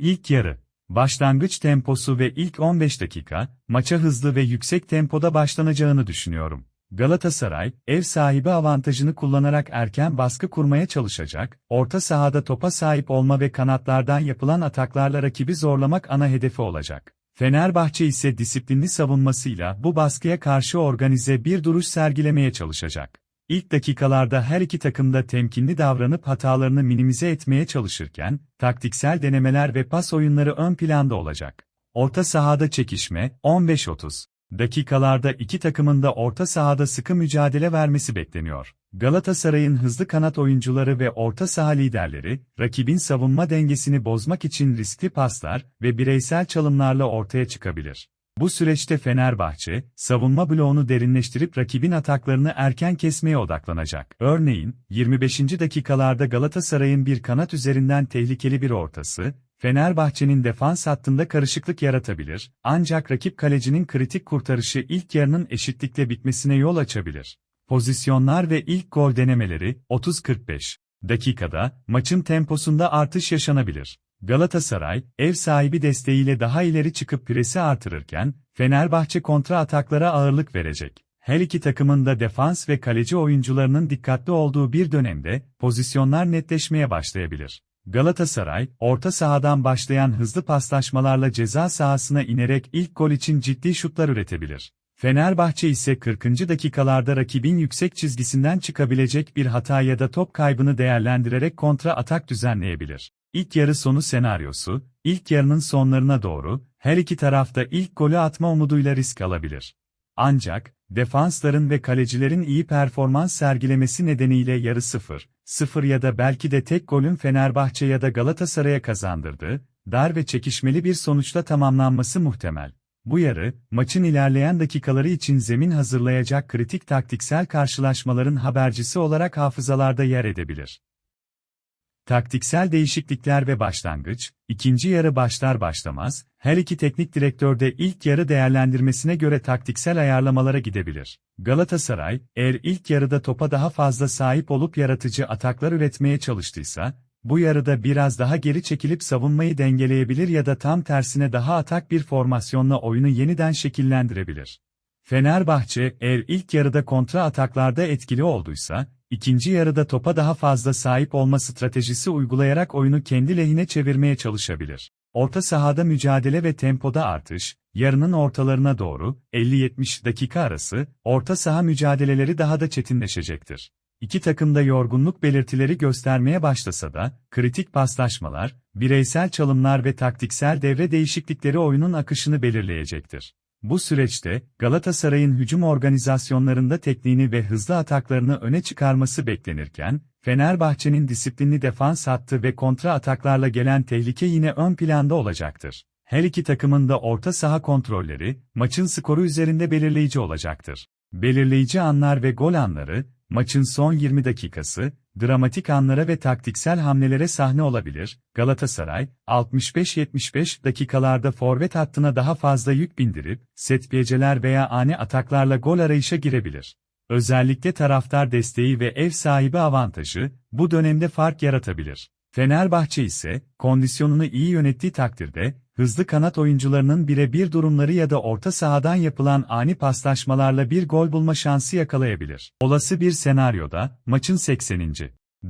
İlk yarı. Başlangıç temposu ve ilk 15 dakika, maça hızlı ve yüksek tempoda başlanacağını düşünüyorum. Galatasaray, ev sahibi avantajını kullanarak erken baskı kurmaya çalışacak, orta sahada topa sahip olma ve kanatlardan yapılan ataklarla rakibi zorlamak ana hedefi olacak. Fenerbahçe ise disiplinli savunmasıyla bu baskıya karşı organize bir duruş sergilemeye çalışacak. İlk dakikalarda her iki takım da temkinli davranıp hatalarını minimize etmeye çalışırken, taktiksel denemeler ve pas oyunları ön planda olacak. Orta sahada çekişme, 15-30 dakikalarda iki takımın da orta sahada sıkı mücadele vermesi bekleniyor. Galatasaray'ın hızlı kanat oyuncuları ve orta saha liderleri, rakibin savunma dengesini bozmak için riskli paslar ve bireysel çalımlarla ortaya çıkabilir. Bu süreçte Fenerbahçe, savunma bloğunu derinleştirip rakibin ataklarını erken kesmeye odaklanacak. Örneğin, 25. dakikalarda Galatasaray'ın bir kanat üzerinden tehlikeli bir ortası, Fenerbahçe'nin defans hattında karışıklık yaratabilir, ancak rakip kalecinin kritik kurtarışı ilk yarının eşitlikle bitmesine yol açabilir. Pozisyonlar ve ilk gol denemeleri, 30-45 dakikada, maçın temposunda artış yaşanabilir. Galatasaray, ev sahibi desteğiyle daha ileri çıkıp presi artırırken, Fenerbahçe kontra ataklara ağırlık verecek. Her iki takımın da defans ve kaleci oyuncularının dikkatli olduğu bir dönemde, pozisyonlar netleşmeye başlayabilir. Galatasaray, orta sahadan başlayan hızlı paslaşmalarla ceza sahasına inerek ilk gol için ciddi şutlar üretebilir. Fenerbahçe ise 40. dakikalarda rakibin yüksek çizgisinden çıkabilecek bir hata ya da top kaybını değerlendirerek kontra atak düzenleyebilir. İlk yarı sonu senaryosu, ilk yarının sonlarına doğru, her iki tarafta ilk golü atma umuduyla risk alabilir. Ancak, defansların ve kalecilerin iyi performans sergilemesi nedeniyle yarı sıfır, sıfır ya da belki de tek golün Fenerbahçe ya da Galatasaray'a kazandırdığı, dar ve çekişmeli bir sonuçla tamamlanması muhtemel. Bu yarı, maçın ilerleyen dakikaları için zemin hazırlayacak kritik taktiksel karşılaşmaların habercisi olarak hafızalarda yer edebilir. Taktiksel değişiklikler ve başlangıç, ikinci yarı başlar başlamaz, her iki teknik direktör de ilk yarı değerlendirmesine göre taktiksel ayarlamalara gidebilir. Galatasaray, eğer ilk yarıda topa daha fazla sahip olup yaratıcı ataklar üretmeye çalıştıysa, bu yarıda biraz daha geri çekilip savunmayı dengeleyebilir ya da tam tersine daha atak bir formasyonla oyunu yeniden şekillendirebilir. Fenerbahçe, eğer ilk yarıda kontra ataklarda etkili olduysa, ikinci yarıda topa daha fazla sahip olma stratejisi uygulayarak oyunu kendi lehine çevirmeye çalışabilir. Orta sahada mücadele ve tempoda artış, yarının ortalarına doğru, 50-70 dakika arası, orta saha mücadeleleri daha da çetinleşecektir. İki takım da yorgunluk belirtileri göstermeye başlasa da, kritik paslaşmalar, bireysel çalımlar ve taktiksel devre değişiklikleri oyunun akışını belirleyecektir. Bu süreçte, Galatasaray'ın hücum organizasyonlarında tekniğini ve hızlı ataklarını öne çıkarması beklenirken, Fenerbahçe'nin disiplinli defans hattı ve kontra ataklarla gelen tehlike yine ön planda olacaktır. Her iki takımın da orta saha kontrolleri, maçın skoru üzerinde belirleyici olacaktır. Belirleyici anlar ve gol anları, maçın son 20 dakikası, dramatik anlara ve taktiksel hamlelere sahne olabilir. Galatasaray, 65-75 dakikalarda forvet hattına daha fazla yük bindirip, set piyeceler veya ani ataklarla gol arayışa girebilir. Özellikle taraftar desteği ve ev sahibi avantajı, bu dönemde fark yaratabilir. Fenerbahçe ise, kondisyonunu iyi yönettiği takdirde, hızlı kanat oyuncularının birebir durumları ya da orta sahadan yapılan ani paslaşmalarla bir gol bulma şansı yakalayabilir. Olası bir senaryoda, maçın 80.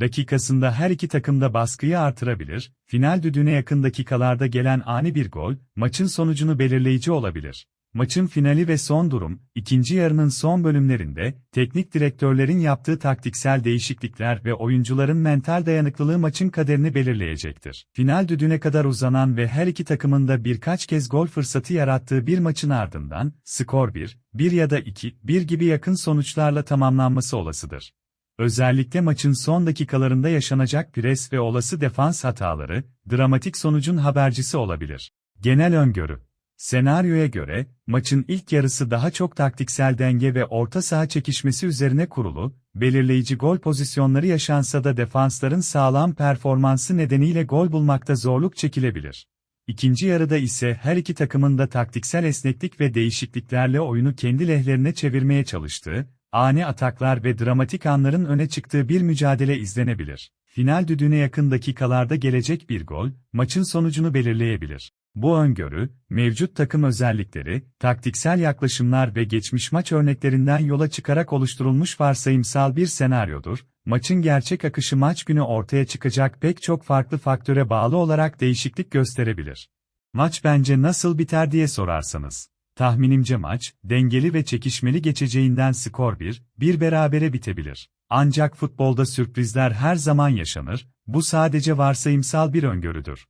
dakikasında her iki takım da baskıyı artırabilir, final düdüğüne yakın dakikalarda gelen ani bir gol, maçın sonucunu belirleyici olabilir. Maçın finali ve son durum, ikinci yarının son bölümlerinde, teknik direktörlerin yaptığı taktiksel değişiklikler ve oyuncuların mental dayanıklılığı maçın kaderini belirleyecektir. Final düdüğüne kadar uzanan ve her iki takımın da birkaç kez gol fırsatı yarattığı bir maçın ardından, skor 1, 1 ya da 2, 1 gibi yakın sonuçlarla tamamlanması olasıdır. Özellikle maçın son dakikalarında yaşanacak pres ve olası defans hataları, dramatik sonucun habercisi olabilir. Genel öngörü Senaryoya göre, maçın ilk yarısı daha çok taktiksel denge ve orta saha çekişmesi üzerine kurulu, belirleyici gol pozisyonları yaşansa da defansların sağlam performansı nedeniyle gol bulmakta zorluk çekilebilir. İkinci yarıda ise her iki takımın da taktiksel esneklik ve değişikliklerle oyunu kendi lehlerine çevirmeye çalıştığı, ani ataklar ve dramatik anların öne çıktığı bir mücadele izlenebilir. final düdüğüne yakın dakikalarda gelecek bir gol, maçın sonucunu belirleyebilir. Bu öngörü, mevcut takım özellikleri, taktiksel yaklaşımlar ve geçmiş maç örneklerinden yola çıkarak oluşturulmuş varsayımsal bir senaryodur. Maçın gerçek akışı maç günü ortaya çıkacak pek çok farklı faktöre bağlı olarak değişiklik gösterebilir. Maç bence nasıl biter diye sorarsanız. Tahminimce maç, dengeli ve çekişmeli geçeceğinden skor 1, bir berabere bitebilir. Ancak futbolda sürprizler her zaman yaşanır, bu sadece varsayımsal bir öngörüdür.